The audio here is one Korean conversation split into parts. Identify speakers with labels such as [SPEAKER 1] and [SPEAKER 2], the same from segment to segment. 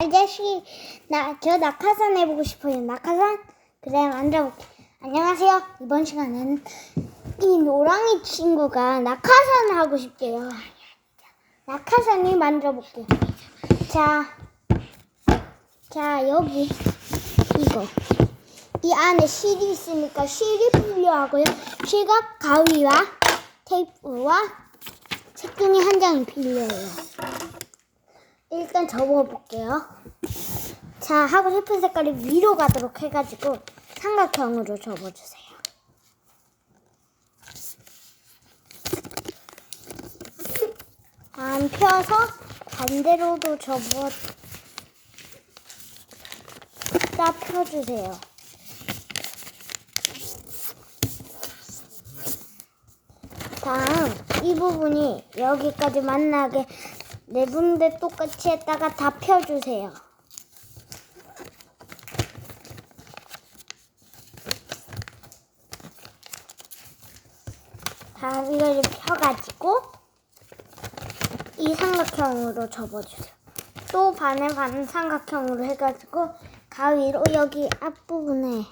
[SPEAKER 1] 아저씨, 나, 저 낙하산 해보고 싶어요. 낙하산? 그래, 만들어볼게. 안녕하세요. 이번 시간에는 이 노랑이 친구가 낙하산 하고 싶대요. 낙하산을 만들어볼게요. 자, 자, 여기, 이거. 이 안에 실이 있으니까 실이 필요하고요. 실과 가위와 테이프와 색종이 한 장이 필요해요. 일단 접어볼게요. 자, 하고 싶은 색깔이 위로 가도록 해가지고 삼각형으로 접어주세요. 안 펴서 반대로도 접어 다 펴주세요. 다음 이 부분이 여기까지 만나게 네 군데 똑같이 했다가 다 펴주세요. 다음 이걸 펴가지고 이 삼각형으로 접어주세요. 또 반에 반 삼각형으로 해가지고 가위로 여기 앞부분에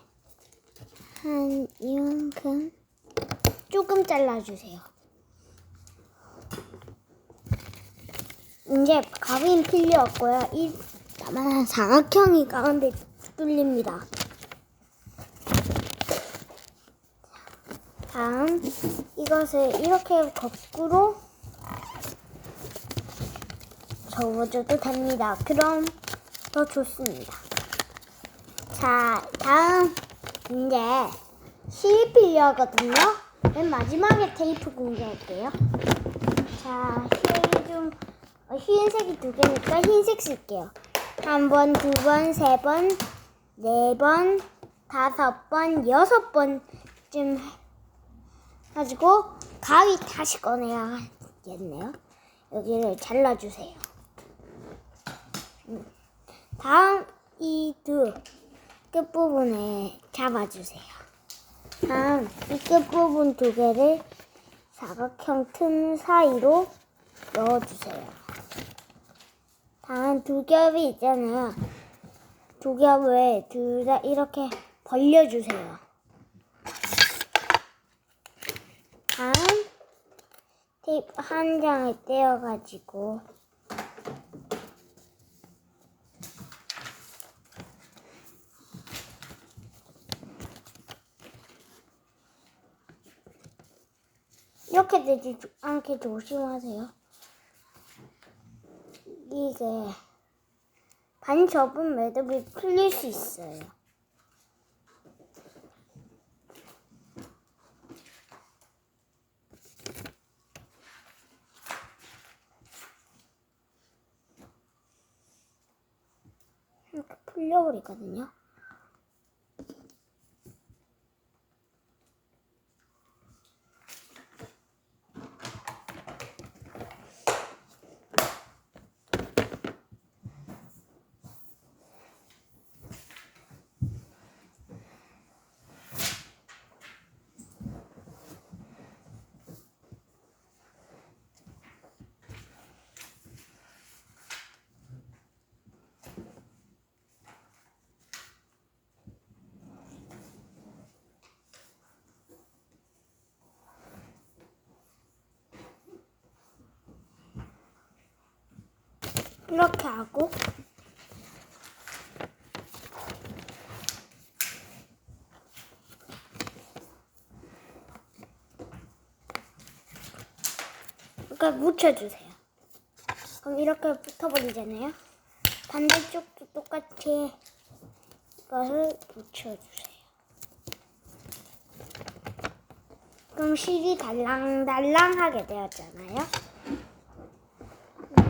[SPEAKER 1] 한 이만큼 조금 잘라주세요. 이제 가위는 필요 없고요. 이 나만한 사각형이 가운데 뚫립니다. 다음 이것을 이렇게 거꾸로 접어줘도 됩니다. 그럼 더 좋습니다. 자, 다음 이제 실이 필요하거든요. 맨 마지막에 테이프 공개할게요. 자, 실 좀, 어, 흰색이 두 개니까 흰색 쓸게요. 한 번, 두 번, 세 번, 네 번, 다섯 번, 여섯 번쯤 가지고 가위 다시 꺼내야겠네요. 여기를 잘라주세요. 음. 다음 이 두 끝부분에 잡아주세요. 다음 이 끝부분 두 개를 사각형 틈 사이로 넣어주세요. 다음 두 겹이 있잖아요. 두 겹을 둘 다 이렇게 벌려주세요. 다음 테이프 한 장을 떼어가지고 이렇게 되지 않게 조심하세요. 이게 반 접은 매듭이 풀릴 수 있어요. 이렇게 풀려버리거든요. 이렇게 하고 이렇게 묻혀주세요. 그럼 이렇게 붙어버리잖아요. 반대쪽도 똑같이 이것을 붙여주세요. 그럼 실이 달랑달랑하게 되었잖아요.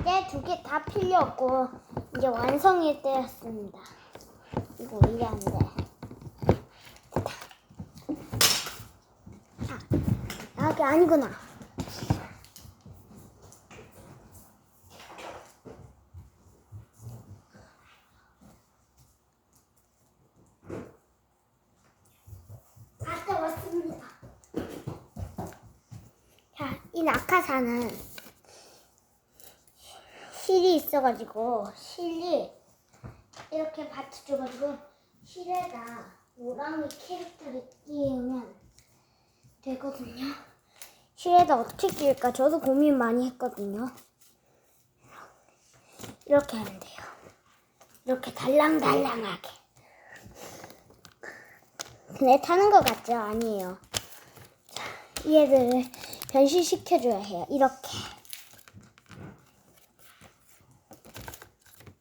[SPEAKER 1] 이제 두 개 다 필요 없고 이제 완성일 때였습니다. 이거 이게 안 돼. 아, 여기 아니구나. 갔다 왔습니다. 자, 이 낙하산은 실이 있어가지고 실이 이렇게 받쳐줘가지고 실에다 노랑이 캐릭터를 끼우면 되거든요. 실에다 어떻게 끼울까 저도 고민 많이 했거든요. 이렇게 하면 돼요. 이렇게 달랑달랑하게. 근데 타는 것 같죠? 아니에요. 자, 얘들을 변신시켜줘야 해요. 이렇게.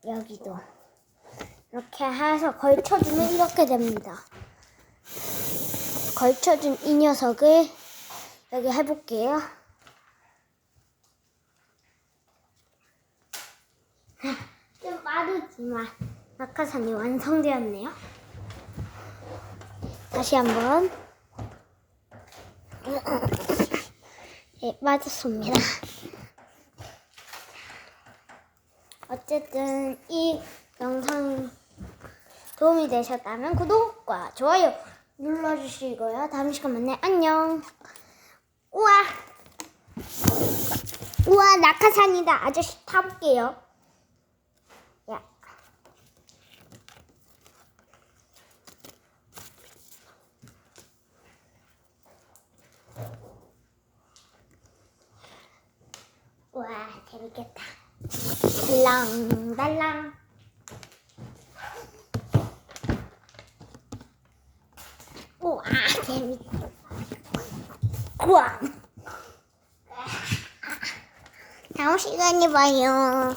[SPEAKER 1] 여기도. 이렇게 해서 걸쳐주면 이렇게 됩니다. 걸쳐준 이 녀석을 여기 해볼게요. 좀 빠르지만 낙하산이 완성되었네요. 다시 한번. 네, 맞았습니다. 어쨌든 이 영상 도움이 되셨다면 구독과 좋아요 눌러주시고요. 다음 시간 만나요. 안녕. 우와. 우와, 낙하산이다. 아저씨 타볼게요. 야. 우와, 재밌겠다. 달랑달랑. 우와, 재밌다. 우와. 다음 시간에 봐요.